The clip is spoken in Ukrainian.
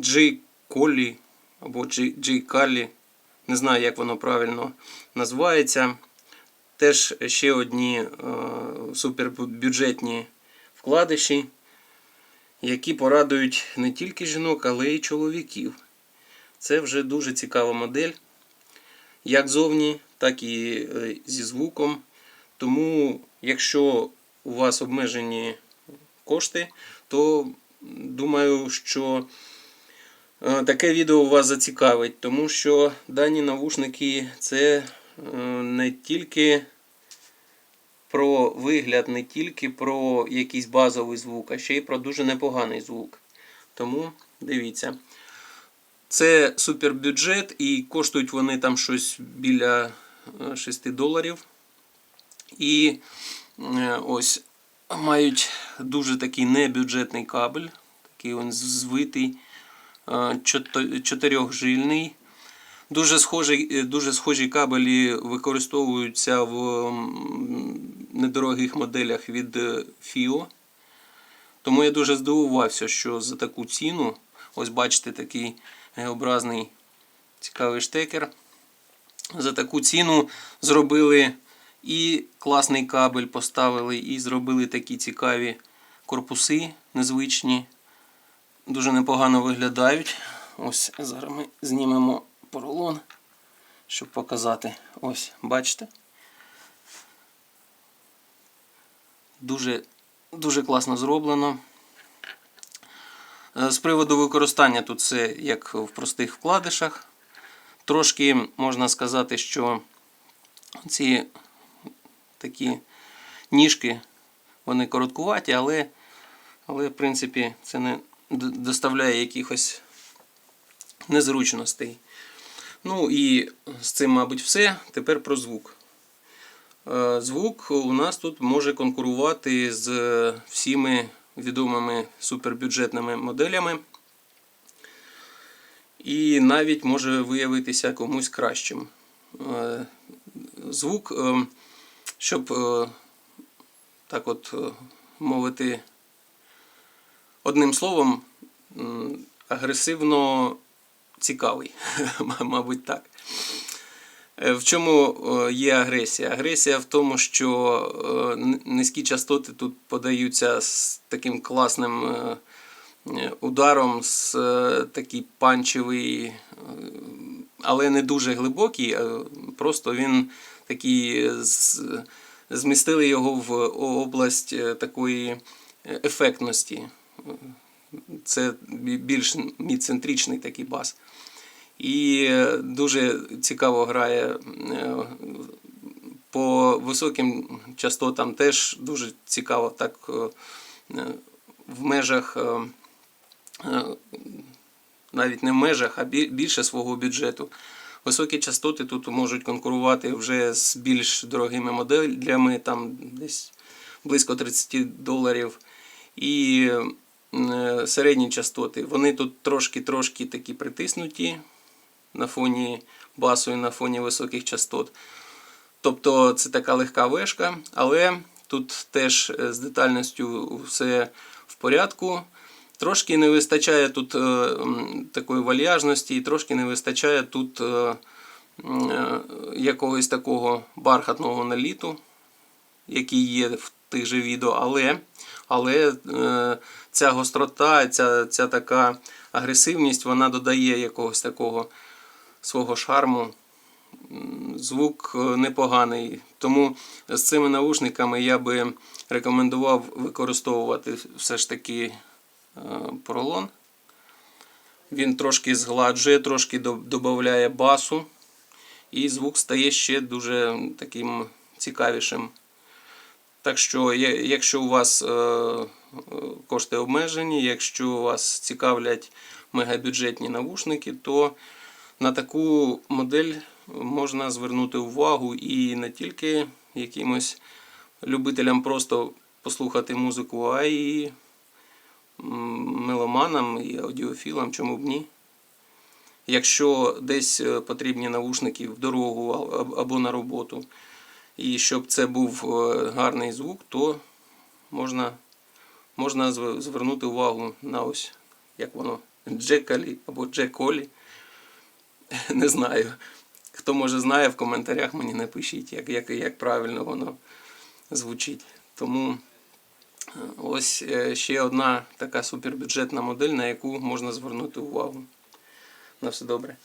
G Colli або G Colli. Не знаю, як воно правильно називається. Теж ще одні е, супербюджетні вкладиші, які порадують не тільки жінок, але й чоловіків. Це вже дуже цікава модель, як зовні, так і е, зі звуком. Тому, якщо у вас обмежені кошти, то думаю, що таке відео вас зацікавить, тому що дані навушники це е, не тільки про вигляд, не тільки про якийсь базовий звук, а ще й про дуже непоганий звук. Тому дивіться. Це супербюджет і коштують вони там щось біля е, 6 доларів. І е, ось мають дуже такий небюджетний кабель, такий він звитий, е, чотирьохжильний. Дуже схожі, е, дуже схожі кабелі використовуються в недорогих моделях від е, FIO. Тому я дуже здивувався, що за таку ціну, ось бачите, такий Г-образний цікавий штекер. За таку ціну зробили і класний кабель поставили, і зробили такі цікаві корпуси незвичні. Дуже непогано виглядають. Ось зараз ми знімемо поролон, щоб показати. Ось, бачите? Дуже, дуже класно зроблено. Е, З приводу використання тут це як в простих вкладишах. Трошки можна сказати, що ці такі ніжки, вони короткуваті, але, але в принципі це не доставляє якихось незручностей. Ну і з цим, мабуть, все. Тепер про звук. Е, Звук у нас тут може конкурувати з всіми відомими супербюджетними моделями. І навіть може виявитися комусь кращим. Е, Звук, е, щоб е, так от е, мовити одним словом, агресивно цікавий, мабуть, так. Е, В чому е, є агресія? Агресія в тому, що е, низькі частоти тут подаються з таким класним ударом, з такий панчевий, але не дуже глибокий, просто він такий змістили його в область такої ефектності. Це бі- більш міцентричний такий бас. І е, дуже цікаво грає е, по високим частотам теж дуже цікаво так е, в межах, навіть не в межах, а більше свого бюджету. Високі частоти тут можуть конкурувати вже з більш дорогими моделями, там десь близько 30 доларів. І середні частоти. Вони тут трошки-трошки такі притиснуті на фоні басу і на фоні високих частот. Тобто це така легка вешка, але тут теж е, з детальністю все в порядку. Трошки не вистачає тут е, такої вальяжності, і трошки не вистачає тут е, е, якогось такого бархатного наліту, який є в тих же відео, але, але е, ця гострота, ця, ця така агресивність, вона додає якогось такого свого шарму. Звук е, непоганий. Тому з цими наушниками я би рекомендував використовувати все ж таки е, поролон. Він трошки згладжує, трошки додає басу, і звук стає ще дуже таким цікавішим. Так що, якщо у вас е, кошти обмежені, якщо вас цікавлять мегабюджетні навушники, то на таку модель можна звернути увагу і не тільки якимось любителям просто послухати музику, а й меломанам і аудіофілам, чому б ні. Якщо десь е, потрібні навушники в дорогу або на роботу, і щоб це був е, гарний звук, то можна, можна звернути увагу на ось як воно Джекалі або Джеколі. Не знаю. Хто може знає, в коментарях мені напишіть, як, як, як правильно воно звучить. Тому е, ось е, ще одна така супербюджетна модель, на яку можна звернути увагу. На все добре.